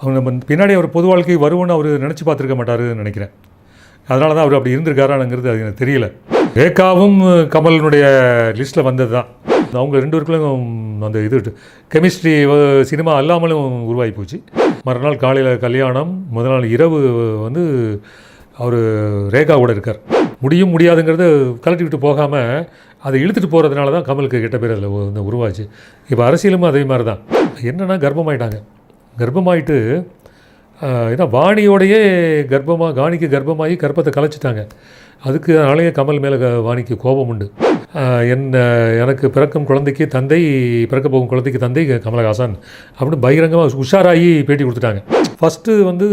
அவங்க நம்ம பின்னாடி அவர் பொது வாழ்க்கை வருவோன்னு அவர் நினச்சி பார்த்துருக்க மாட்டாருன்னு நினைக்கிறேன். அதனால தான் அவர் அப்படி இருந்திருக்காரானுங்கிறது அது எனக்கு தெரியல. ரேகாவும் கமலினுடைய லிஸ்ட்டில் வந்தது தான் அவங்க ரெண்டு பேருக்குள்ளும் அந்த இது கெமிஸ்ட்ரி சினிமா அல்லாமலும் உருவாகி போச்சு. மறுநாள் காலையில் கல்யாணம் முதல் நாள் இரவு வந்து அவர் ரேகா கூட இருக்கார். முடியும் முடியாதுங்கிறது கலட்டி விட்டு போகாமல் அதை இழுத்துட்டு போகிறதுனால தான் கமலுக்கு கெட்ட பேர் அதில் வந்து உருவாச்சு. இப்போ அரசியலும் அதே மாதிரி தான் என்னென்னா கர்ப்பமாயிட்டாங்க. கர்ப்பமாயிட்டு ஏன்னா வாணியோடையே கர்ப்பமாக காணிக்கு கர்ப்பமாகி கர்ப்பத்தை கலைச்சிட்டாங்க. அதுக்கு அதனாலேயே கமல் மேலே வாணிக்கு கோபம் உண்டு. என்ன எனக்கு பிறக்கும் குழந்தைக்கு தந்தை பிறக்க போகும் குழந்தைக்கு தந்தை கமலஹாசன் அப்படின்னு பகிரங்கமாக உஷாராகி பேட்டி கொடுத்துட்டாங்க. ஃபஸ்ட்டு வந்து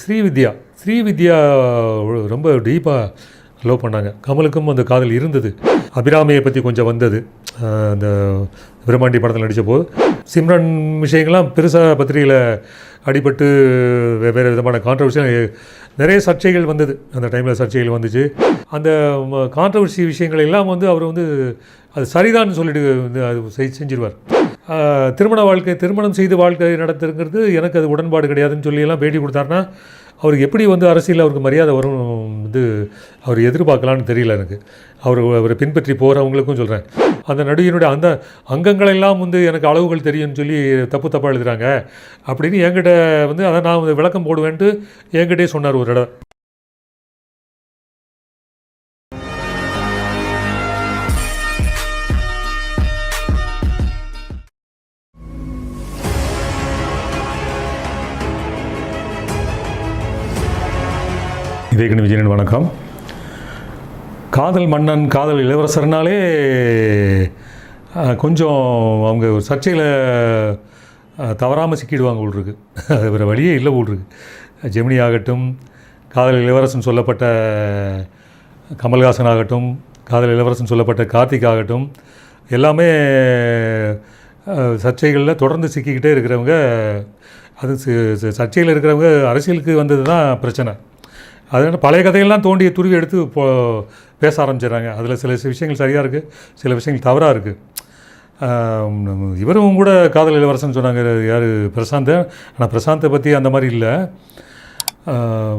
ஸ்ரீவித்யா. ஸ்ரீவித்யா ரொம்ப டீப்பாக லவ் பண்ணாங்க. கமலுக்கும் அந்த காதல் இருந்தது. அபிராமியை பற்றி கொஞ்சம் வந்தது. அந்த பிரம்மாண்டி படத்தில் நடித்த போது. சிம்ரன் விஷயங்கள்லாம் பெருசாக பத்திரிகையில் அடிபட்டு வெவ்வேறு விதமான கான்ட்ரவர்சியாக நிறைய சர்ச்சைகள் வந்தது. அந்த டைமில் சர்ச்சைகள் வந்துச்சு. அந்த கான்ட்ரவர்சி விஷயங்கள் எல்லாம் வந்து அவர் வந்து அது சரிதான்னு சொல்லிட்டு வந்து அது செய்- செஞ்சிருவார். திருமண வாழ்க்கை திருமணம் செய்து வாழ்க்கை நடத்துங்கிறது எனக்கு அது உடன்பாடு கிடையாதுன்னு சொல்லி எல்லாம் பேட்டி கொடுத்தாருன்னா அவருக்கு எப்படி வந்து அரசியல் அவருக்கு மரியாதை வரும் வந்து அவர் எதிர்பார்க்கலான்னு தெரியல எனக்கு. அவர் அவரை பின்பற்றி போகிறவங்களுக்கும் சொல்கிறேன் அந்த நடிகனுடைய அந்த அங்கங்களெல்லாம் வந்து எனக்கு அளவுகள் தெரியும்னு சொல்லி தப்பு தப்பாக எழுதுகிறாங்க அப்படின்னு என்கிட்ட வந்து அதை நான் விளக்கம் போடுவேன்ட்டு என்கிட்டே சொன்னார் ஒரு இடம் இதேகன் விஜயன் வணக்கம். காதல் மன்னன் காதல் இளவரசர்னாலே கொஞ்சம் அவங்க ஒரு சர்ச்சையில் தவறாமல் சிக்கிடுவாங்க போல் அது வேறு வழியே இல்லை போல் ஜெமினி ஆகட்டும் காதல் இளவரசன் சொல்லப்பட்ட கமல்ஹாசன் ஆகட்டும் காதல் இளவரசன் சொல்லப்பட்ட கார்த்திக் ஆகட்டும் எல்லாமே சர்ச்சைகளில் தொடர்ந்து சிக்கிக்கிட்டே இருக்கிறவங்க அது சர்ச்சையில் இருக்கிறவங்க அரசியலுக்கு வந்தது தான் பிரச்சனை. அதனால் பழைய கதையெல்லாம் தோண்டி துருவி எடுத்து இப்போ பேச ஆரம்பிச்சிடுறாங்க. அதில் சில விஷயங்கள் சரியாக இருக்குது சில விஷயங்கள் தவறாக இருக்குது இவரும் கூட காதல் இளவரசன் சொன்னாங்க யார்? பிரசாந்த். ஆனால் பிரசாந்தை பற்றி அந்த மாதிரி இல்லை.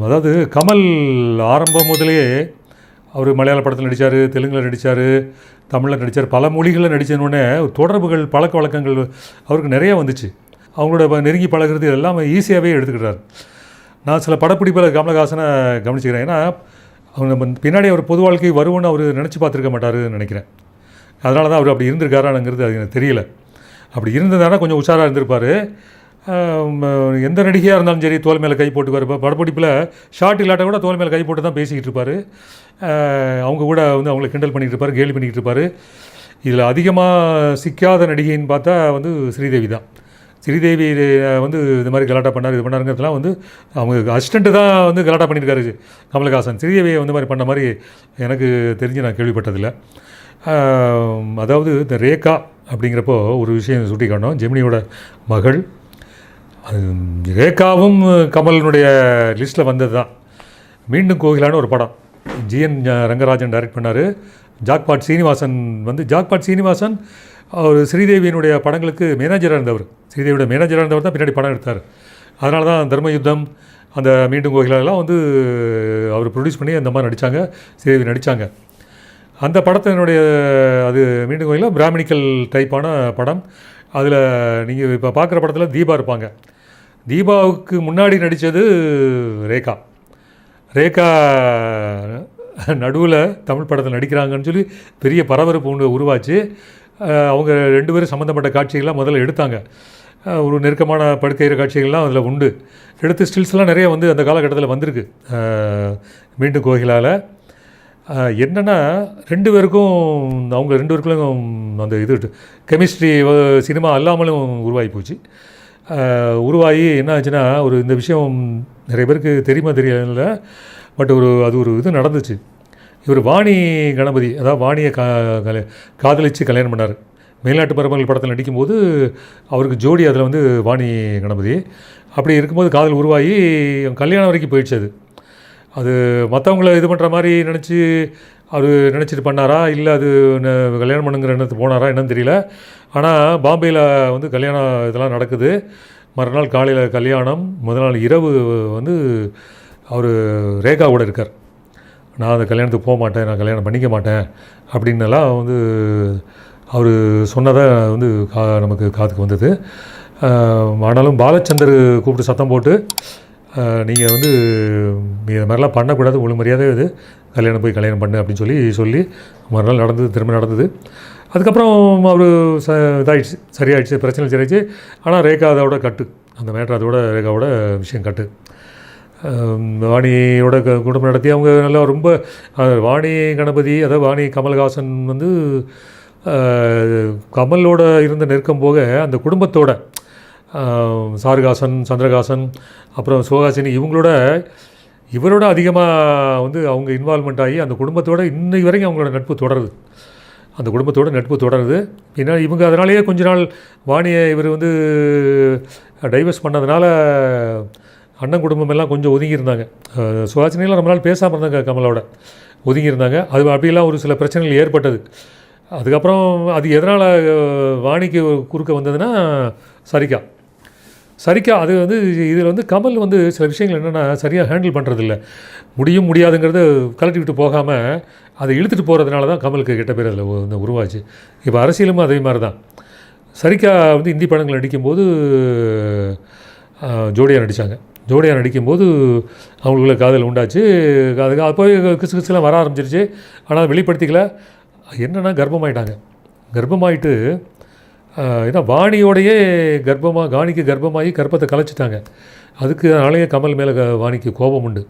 அதாவது கமல் ஆரம்பம் முதலே அவர் மலையாள படத்தில் நடித்தார் தெலுங்கில் நடித்தார் தமிழில் நடித்தார் பல மொழிகளில் நடித்தோடனே தொடர்புகள் பழக்க வழக்கங்கள் அவருக்கு நிறையா வந்துச்சு. அவங்களோட ப- நெருங்கி பழகுறது எல்லாமே ஈஸியாகவே எடுத்துக்கிட்டார். நான் சில படப்பிடிப்பில் கமலஹாசனை கவனிச்சுக்கிறேன். ஏன்னா அவங்க நம்ம பின்னாடி அவர் பொது வாழ்க்கை வருவோன்னு அவர் நினச்சி பார்த்துருக்க மாட்டாருன்னு நினைக்கிறேன். அதனால தான் அவர் அப்படி இருந்திருக்காராங்கிறது அது எனக்கு தெரியல. அப்படி இருந்ததுனா கொஞ்சம் உஷாராக இருந்திருப்பார். எந்த நடிகையாக இருந்தாலும் சரி தோல் மேலே கை போட்டுக்குவார். இப்போ படப்பிடிப்பில் ஷார்ட் இல்லாட்ட கூட தோல் மேலே கை போட்டு தான் பேசிக்கிட்டு இருப்பார். அவங்க கூட வந்து அவங்கள கிண்டல் பண்ணிகிட்டு இருப்பார் கேலி பண்ணிக்கிட்டு இருப்பார். இதில் அதிகமாக சிக்காத நடிகைன்னு பார்த்தா வந்து ஸ்ரீதேவி தான். ஸ்ரீதேவி வந்து இது மாதிரி கலாட்டா பண்ணார் இது பண்ணாருங்கிறதுலாம் வந்து அவங்க அசிஸ்டண்ட்டு தான் வந்து கலாட்டா பண்ணியிருக்காரு கமலஹாசன். ஸ்ரீதேவியை வந்து மாதிரி பண்ண மாதிரி எனக்கு தெரிஞ்சு நான் கேள்விப்பட்டதில்லை. அதாவது இந்த ரேகா அப்படிங்கிறப்போ ஒரு விஷயம் சுட்டி ஜெமினியோட மகள். அது ரேகாவும் கமலினுடைய லிஸ்ட்டில் வந்தது தான். மீண்டும் கோகிலான்னு ஒரு படம். ஜிஎன் ரங்கராஜன் டைரக்ட் பண்ணார். ஜாக்பாட் சீனிவாசன் வந்து ஜாக்பாட் சீனிவாசன் அவர் ஸ்ரீதேவியினுடைய படங்களுக்கு மேனேஜராக இருந்தவர் ஸ்ரீதேவியோட மேனேஜராக இருந்தவர் தான் பின்னாடி படம் எடுத்தார். அதனால தான் தர்மயுத்தம் அந்த மீண்டும் கோகிலாலாம் வந்து அவர் ப்ரொடியூஸ் பண்ணி அந்த மாதிரி நடித்தாங்க ஸ்ரீதேவி நடித்தாங்க அந்த படத்தினுடைய அது மீண்டும் கோயிலில் பிராமணிக்கல் டைப்பான படம். அதில் நீங்கள் இப்போ பார்க்குற படத்தில் தீபா இருப்பாங்க. தீபாவுக்கு முன்னாடி நடித்தது ரேகா. ரேகா நடுவில் தமிழ் படத்தில் நடிக்கிறாங்கன்னு சொல்லி பெரிய பரபரப்பு ஒன்று உருவாச்சு. அவங்க ரெண்டு பேரும் சம்மந்தப்பட்ட காட்சிகள்லாம் முதல்ல எடுத்தாங்க. ஒரு நெருக்கமான படுக்கையிற காட்சிகள்லாம் அதில் உண்டு. எடுத்து ஸ்டில்ஸ்லாம் நிறைய வந்து அந்த காலகட்டத்தில் வந்திருக்கு. மீண்டும் கோகிலால். என்னென்னா ரெண்டு பேருக்கும் அவங்க ரெண்டு பேருக்குள்ளும் அந்த இது கெமிஸ்ட்ரி சினிமா அல்லாமலும் உருவாகி போச்சு. உருவாகி என்ன ஆச்சுன்னா ஒரு இந்த விஷயம் நிறைய பேருக்கு தெரியுமா தெரியல பட் ஒரு அது ஒரு இது நடந்துச்சு. இவர் வாணி கணபதி அதாவது வாணியை கா காதலித்து கல்யாணம் பண்ணார். மேல்நாட்டு பரம்பல் படத்தில் நடிக்கும்போது அவருக்கு ஜோடி அதில் வந்து வாணி கணபதி. அப்படி இருக்கும்போது காதல் உருவாகி கல்யாணம் வரைக்கும் போயிடுச்சு அது. அது மற்றவங்கள இது பண்ணுற மாதிரி நினச்சி அவர் நினச்சிட்டு பண்ணாரா? இல்லை அது கல்யாணம் பண்ணுங்கிற எண்ணத்துக்கு போனாரா? என்னன்னு தெரியல. ஆனால் பாம்பேயில் வந்து கல்யாணம் இதெல்லாம் நடக்குது. மறுநாள் காலையில் கல்யாணம் முதல் நாள் இரவு வந்து அவர் ரேகாவோட இருக்கார். நான் அந்த கல்யாணத்துக்கு போக மாட்டேன் நான் கல்யாணம் பண்ணிக்க மாட்டேன் அப்படின்னெல்லாம் வந்து அவர் சொன்னதை வந்து கா நமக்கு காதுக்கு வந்தது. ஆனாலும் பாலச்சந்தர் கூப்பிட்டு சத்தம் போட்டு நீங்கள் வந்து இது மாதிரிலாம் பண்ணக்கூடாது ஒழு மரியாதை இது கல்யாணம் போய் கல்யாணம் பண்ணு அப்படின்னு சொல்லி சொல்லி மறுநாள் நடந்தது திரும்ப நடந்தது. அதுக்கப்புறம் அவர் ச இதாகிடுச்சு சரியாயிடுச்சு பிரச்சனை சரியாயிடுச்சு. ஆனால் ரேகா அதோட கட்டு அந்த மேட்ரு அதோட ரேகாவோட விஷயம் கட்டு. வாணியோட க- குடும்பம் நடத்தி அவங்க நல்லா ரொம்ப வாணி கணபதி அதாவது வாணி கமல்ஹாசன் வந்து கமலோட இருந்த நெருக்கம் போக அந்த குடும்பத்தோட சாருகாசன் சந்திரகாசன் அப்புறம் சிவகாசினி இவங்களோட இவரோட அதிகமாக வந்து அவங்க இன்வால்மெண்ட் ஆகி அந்த குடும்பத்தோட இன்னை வரைக்கும் அவங்களோட நட்பு தொடருது. அந்த குடும்பத்தோட நட்பு தொடருது. பின்னாடி இவங்க அதனாலேயே கொஞ்ச நாள் வாணியை இவர் வந்து டைவர்ஸ் பண்ணதுனால அண்ணன் குடும்பம் எல்லாம் கொஞ்சம் ஒதுங்கியிருந்தாங்க. அஹ் சுஹாசினியெல்லாம் ரொம்ப நாள் பேசாமல் இருந்தாங்க கமலோட. ஒதுங்கியிருந்தாங்க. அது அப்படியெல்லாம் ஒரு சில பிரச்சனைகள் ஏற்பட்டது. அதுக்கப்புறம் அது எதனால் வாணிக்கு குறுக்க வந்ததுன்னா சரிக்கா. சரிக்கா அது வந்து இதில் வந்து கமல் வந்து சில விஷயங்கள் என்னென்னா சரியாக ஹேண்டில் பண்ணுறதில்ல முடியும் முடியாதுங்கிறத கலட்டி விட்டு போகாமல் அதை இழுத்துட்டு போகிறதுனால தான் கமலுக்கு கெட்ட பேர் அதில் வந்து உருவாச்சு. இப்போ அரசியலும் அதே மாதிரி தான். சரிக்கா வந்து இந்தி படங்கள் நடிக்கும்போது ஜோடியாக நடித்தாங்க ஜோடியாக நடிக்கும்போது அவங்களுக்குள்ள காதல் உண்டாச்சு. அதுக்கு அப்போவே கிசு கிசுலாம் வர ஆரம்பிச்சிருச்சு. ஆனால் வெளிப்படுத்திக்கல. என்னென்னா கர்ப்பமாயிட்டாங்க. கர்ப்பமாயிட்டு ஏன்னா வாணியோடையே கர்ப்பமாக காணிக்கு கர்ப்பமாகி கர்ப்பத்தை கலைச்சிட்டாங்க. அதுக்கு அதனாலேயே கமல் மேலே க- வாணிக்கு கோபம் உண்டு.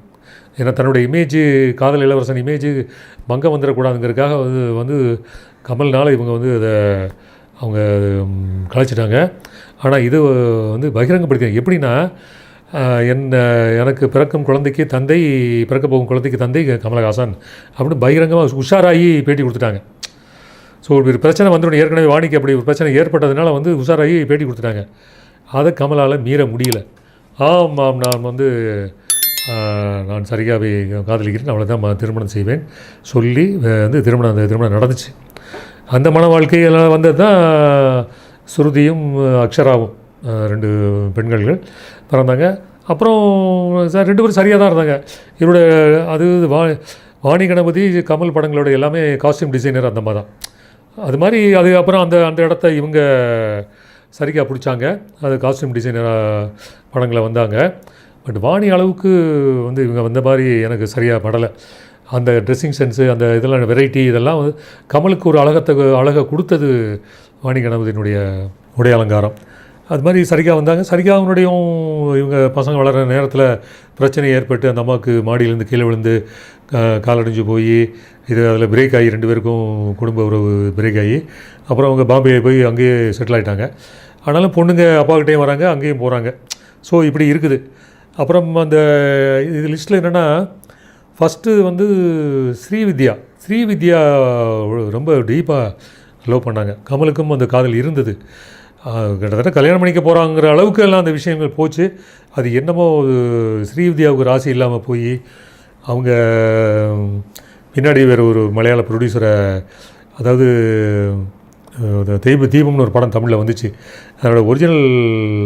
ஏன்னா தன்னுடைய இமேஜ் காதல் இளவரசன் இமேஜ் மங்கம் வந்துடக்கூடாதுங்கிறதுக்காக வந்து வந்து கமல்னால் இவங்க வந்து அதை அவங்க கலைச்சிட்டாங்க. ஆனால் இது வந்து பகிரங்கப்படுத்தி எப்படின்னா என் என்ன எனக்கு பிறக்கும் குழந்தைக்கு தந்தை பிறக்க போகும் குழந்தைக்கு தந்தை கமலஹாசன் அப்படின்னு பகிரங்கமாக உஷாராகி பேட்டி கொடுத்துட்டாங்க. ஸோ ஒரு பிரச்சனை வந்துடும் ஏற்கனவே வாணிக்கு அப்படி ஒரு பிரச்சனை ஏற்பட்டதுனால வந்து உஷாராகி பேட்டி கொடுத்துட்டாங்க. அதை கமலால் மீற முடியல. ஆமாம் நான் வந்து நான் சரியாகவே காதலிக்கிறேன். அவளை தான் திருமணம் செய்வேன். சொல்லி வந்து திருமணம் அந்த திருமணம் நடந்துச்சு. அந்த மன வாழ்க்கையெல்லாம் வந்தது தான் ஸ்ருதியும் அக்ஷராவும் ரெண்டு பெண்கள்கள். பிறந்தாங்க. அப்புறம் சார் ரெண்டு பேரும் சரியாக தான் இருந்தாங்க. இவரோட அது வா வாணி கணபதி கமல் படங்களோட எல்லாமே காஸ்டியூம் டிசைனர் அந்த மாதிரி தான். அது மாதிரி அது அப்புறம் அந்த அந்த இடத்த இவங்க சரிக்கா பிடிச்சாங்க. அது காஸ்டியூம் டிசைனராக படங்களை வந்தாங்க. பட் வாணி அளவுக்கு வந்து இவங்க வந்த மாதிரி எனக்கு சரியாக படலை. அந்த ட்ரெஸ்ஸிங் சென்ஸு அந்த இதெல்லாம் வெரைட்டி இதெல்லாம் வந்து கமலுக்கு ஒரு அழகத்தை அழகை கொடுத்தது வாணி கணபதியினுடைய உடை அலங்காரம். அது மாதிரி சரிகா வந்தாங்க. சரிகாவினுடையும் இவங்க பசங்க வளர்கிற நேரத்தில் பிரச்சனை ஏற்பட்டு அந்த அம்மாவுக்கு மாடியிலேருந்து கீழே விழுந்து காலடைஞ்சு போய் இது அதில் பிரேக் ஆகி ரெண்டு பேருக்கும் குடும்ப உறவு பிரேக் ஆகி அப்புறம் அவங்க பாம்பே போய் அங்கேயே செட்டில் ஆகிட்டாங்க ஆனாலும் பொண்ணுங்க அப்பாக்கிட்டேயும் வராங்க அங்கேயும் போகிறாங்க ஸோ இப்படி இருக்குது. அப்புறம் அந்த இது லிஸ்ட்டில் என்னென்னா ஃபஸ்ட்டு வந்து ஸ்ரீவித்யா. ஸ்ரீவித்யா ரொம்ப டீப்பாக லவ் பண்ணாங்க. கமலுக்கும் அந்த காதல் இருந்தது. கிட்டத்தட்ட கல்யாணம் பண்ணிக்க போகிறாங்கிற அளவுக்கு எல்லாம் அந்த விஷயங்கள் போச்சு. அது என்னமோ ஒரு ஸ்ரீவித்யாவுக்கு ராசி இல்லாமல் போய் அவங்க பின்னாடி வேறு ஒரு மலையாள ப்ரொடியூசரை அதாவது தெய்வ தீபம்னு ஒரு படம் தமிழில் வந்துச்சு. அதோட ஒரிஜினல்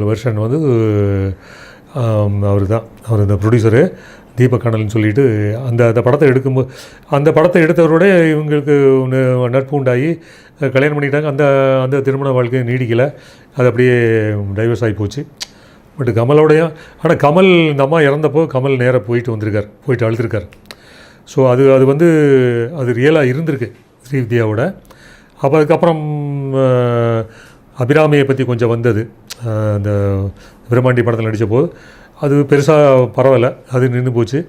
வெர்ஷன் வந்து அவர் தான் அவர் இந்த ப்ரொடியூசரு தீபக்கண்ணல்னு சொல்லிட்டு அந்த அந்த படத்தை எடுக்கும்போது அந்த படத்தை எடுத்தவரோட இவங்களுக்கு ஒன்று நட்பு உண்டாகி கல்யாணம் பண்ணிட்டாங்க அந்த அந்த திருமண வாழ்க்கை நீடிக்கலை. அது அப்படியே டைவர்ஸ் ஆகி போச்சு. பட் கமலோடையும் ஆனால் கமல் இந்த அம்மா இறந்தப்போ கமல் நேராக போயிட்டு வந்திருக்கார். போயிட்டு அழுதுருக்கார். ஸோ அது அது வந்து அது ரியலாக இருந்திருக்கு ஸ்ரீவித்யாவோட. அப்போ அதுக்கப்புறம் அபிராமியை பற்றி கொஞ்சம் வந்தது. அந்த பிரம்மாண்டி படத்தில் நடித்தபோது அது பெருசாக பரவாயில்ல. அது நின்று போச்சு.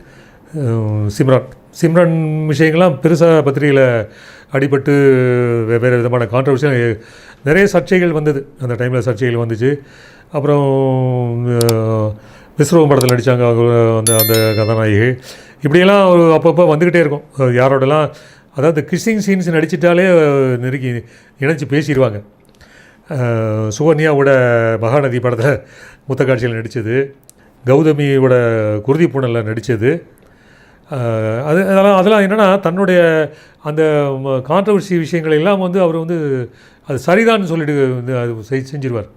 சிம்ரான். சிம்ரன் விஷயங்கள்லாம் பெருசாக பத்திரிகையில் அடிபட்டு வெவ்வேறு விதமான கான்ட்ரவர்சியாக நிறைய சர்ச்சைகள் வந்தது. அந்த டைமில் சர்ச்சைகள் வந்துச்சு. அப்புறம் விஸ்ரவம் படத்தில் நடித்தாங்க அந்த அந்த கதாநாயகி. இப்படியெல்லாம் ஒரு அப்பப்போ வந்துக்கிட்டே இருக்கும். யாரோடலாம் அதாவது கிஸ்ஸிங் சீன்ஸ் நடிச்சிட்டாலே நெருக்கி இணைச்சி பேசிடுவாங்க சுகன்யாவோட மகாநதி படத்தில் முத்த காட்சியில் நடித்தது கௌதமியோட குருதி பூனலில் நடித்தது அது அதெல்லாம் அதெல்லாம் என்னென்னா தன்னுடைய அந்த கான்ட்ரவர்சி விஷயங்கள் எல்லாம் வந்து அவர் வந்து அது சரிதான்னு சொல்லிட்டு வந்து அது செய் செஞ்சிருவார்.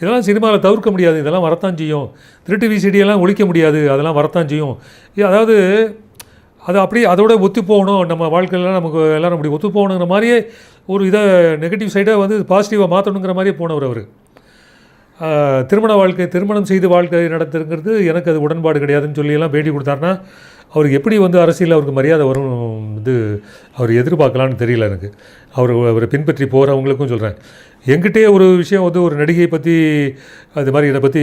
இதெல்லாம் சினிமாவில் தவிர்க்க முடியாது. இதெல்லாம் வரத்தான் செய்யும். திருட்டு விசிடியெல்லாம் ஒழிக்க முடியாது. அதெல்லாம் வரத்தான் செய்யும். அதாவது அது அப்படியே அதோட ஒத்து போகணும். நம்ம வாழ்க்கையில நமக்கு எல்லாரும் அப்படி ஒத்து போகணுங்கிற மாதிரியே ஒரு இதை நெகட்டிவ் சைடாக வந்து பாசிட்டிவாக மாற்றணுங்கிற மாதிரியே போனவர் அவர். திருமண வாழ்க்கை திருமணம் செய்து வாழ்க்கை நடத்துங்கிறது எனக்கு அது உடன்பாடு கிடையாதுன்னு சொல்லி எல்லாம் பேட்டி கொடுத்தாருன்னா அவருக்கு எப்படி வந்து அரசியலில் அவருக்கு மரியாதை வரும் வந்து அவர் எதிர்பார்க்கலான்னு தெரியல எனக்கு. அவர் அவரை பின்பற்றி போகிறவங்களுக்கும் சொல்கிறேன் என்கிட்டயே ஒரு விஷயம் வந்து ஒரு நடிகையை பற்றி அது மாதிரி இதை பற்றி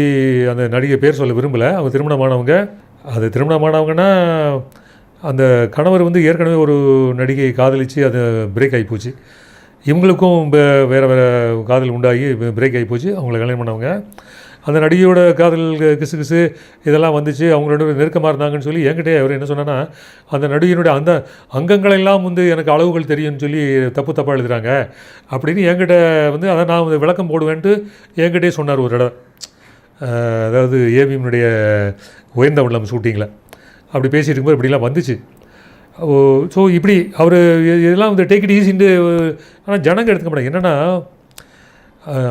அந்த நடிகை பேர் சொல்ல விரும்பலை. அவங்க திருமணமானவங்க. அது திருமணமானவங்கன்னா அந்த கணவர் வந்து ஏற்கனவே ஒரு நடிகையை காதலித்து அது பிரேக் ஆகி போச்சு இவங்களுக்கும் வே- வேறு வேற காதல் உண்டாகி பிரேக் ஆகி போச்சு அவங்கள கல்யாணம் பண்ணவங்க. அந்த நடிகையோட காதல் கிசு கிசு இதெல்லாம் வந்துச்சு. அவங்களோட நெருக்கமாக இருந்தாங்கன்னு சொல்லி என்கிட்டே அவர் என்ன சொன்னேன்னா அந்த நடிகையினுடைய அந்த அங்கங்களெல்லாம் வந்து எனக்கு அளவுகள் தெரியும்னு சொல்லி தப்பு தப்பாக எழுதுகிறாங்க அப்படின்னு என்கிட்ட வந்து அதை நான் வந்து விளக்கம் போடுவேன்ட்டு என்கிட்டே சொன்னார் ஒரு இடம் அதாவது ஏவிஎம்னுடைய உயர்ந்த உள்ளம் ஷூட்டிங்கில் அப்படி பேசிகிட்டு இருக்கும்போது இப்படிலாம் வந்துச்சு. ஓ ஸோ இப்படி அவர் இதெல்லாம் வந்து டேக் இட் ஈஸின்ட்டு ஆனால் ஜனங்க எடுத்துக்க மாட்டாங்க. என்னென்னா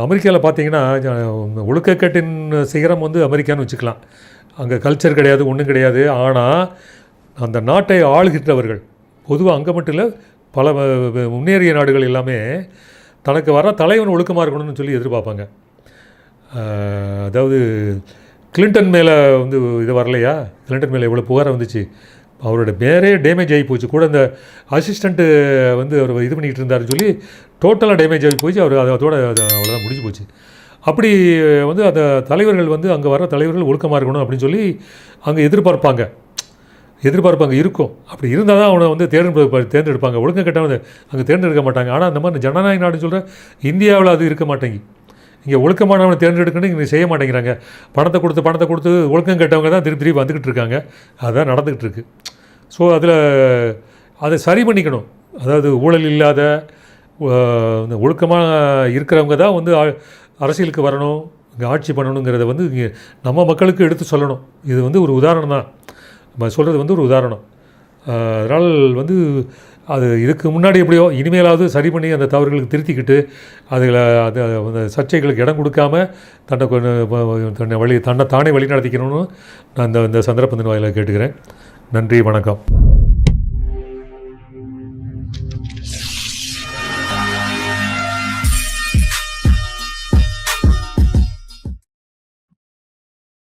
அமெரிக்காவில் பார்த்தீங்கன்னா ஒழுக்கக்கட்டின் சிகரம் வந்து அமெரிக்கான்னு வச்சுக்கலாம். அங்கே கல்ச்சர் கிடையாது ஒன்றும் கிடையாது. ஆனால் அந்த நாட்டை ஆளுகின்றவர்கள் பொதுவாக அங்கே மட்டும் இல்லை பல வ- முன்னேறிய நாடுகள் எல்லாமே தனக்கு வர தலைவன் ஒழுக்கமாக இருக்கணும்னு சொல்லி எதிர்பார்ப்பாங்க. அதாவது கிளின்டன் மேலே வந்து இது வரலையா? கிளின்டன் மேலே இவ்வளோ புகார் வந்துச்சு. அவரோட பேரே டேமேஜ் ஆகி போச்சு. கூட அந்த அசிஸ்டண்ட்டு வந்து அவர் இது பண்ணிக்கிட்டு இருந்தாருன்னு சொல்லி டோட்டலாக டேமேஜ் ஆகி போச்சு. அவர் அதோட அது அவ்வளோதான் முடிஞ்சு போச்சு. அப்படி வந்து அந்த தலைவர்கள் வந்து அங்கே வர தலைவர்கள் ஒழுக்கமாக இருக்கணும் அப்படின்னு சொல்லி அங்கே எதிர்பார்ப்பாங்க. எதிர்பார்ப்பாங்க இருக்கும். அப்படி இருந்தால் தான் அவனை வந்து தேர்ந்தெடுப்ப தேர்ந்தெடுப்பாங்க. ஒழுக்கம் கெட்டவன் அங்கே தேர்ந்தெடுக்க மாட்டாங்க. ஆனால் அந்த மாதிரி ஜனநாயக நாடுன்னு சொல்கிற இந்தியாவில் அது இருக்க மாட்டேங்கி இங்கே ஒழுக்கமானவனை தேர்ந்தெடுக்கணும் இங்கே செய்ய மாட்டேங்கிறாங்க. பணத்தை கொடுத்து பணத்தை கொடுத்து ஒழுக்கம் கெட்டவங்க தான் திருப்பி திருப்பி வந்துக்கிட்டு இருக்காங்க. அதுதான் நடந்துக்கிட்டு இருக்குது ஸோ அதில் அதை சரி பண்ணிக்கணும். அதாவது ஊழல் இல்லாத இந்த ஒழுக்கமாக இருக்கிறவங்க தான் வந்து அரசியலுக்கு வரணும் இங்கே ஆட்சி பண்ணணுங்கிறத வந்து இங்கே நம்ம மக்களுக்கு எடுத்து சொல்லணும். இது வந்து ஒரு உதாரணம் தான். நம்ம சொல்கிறது வந்து ஒரு உதாரணம். அதனால் வந்து அது இதுக்கு முன்னாடி எப்படியோ இனிமேலாவது சரி பண்ணி அந்த தவறுகளுக்கு திருத்திக்கிட்டு அதில் அது அந்த சர்ச்சைகளுக்கு இடம் கொடுக்காம தன்னை கொண்டு- தன்னை வழி தன்னை தானே வழி நடத்திக்கணும்னு நான் இந்த இந்த சந்தர்ப்பத்தின் வாயிலாக கேட்டுக்கிறேன். நன்றி வணக்கம்.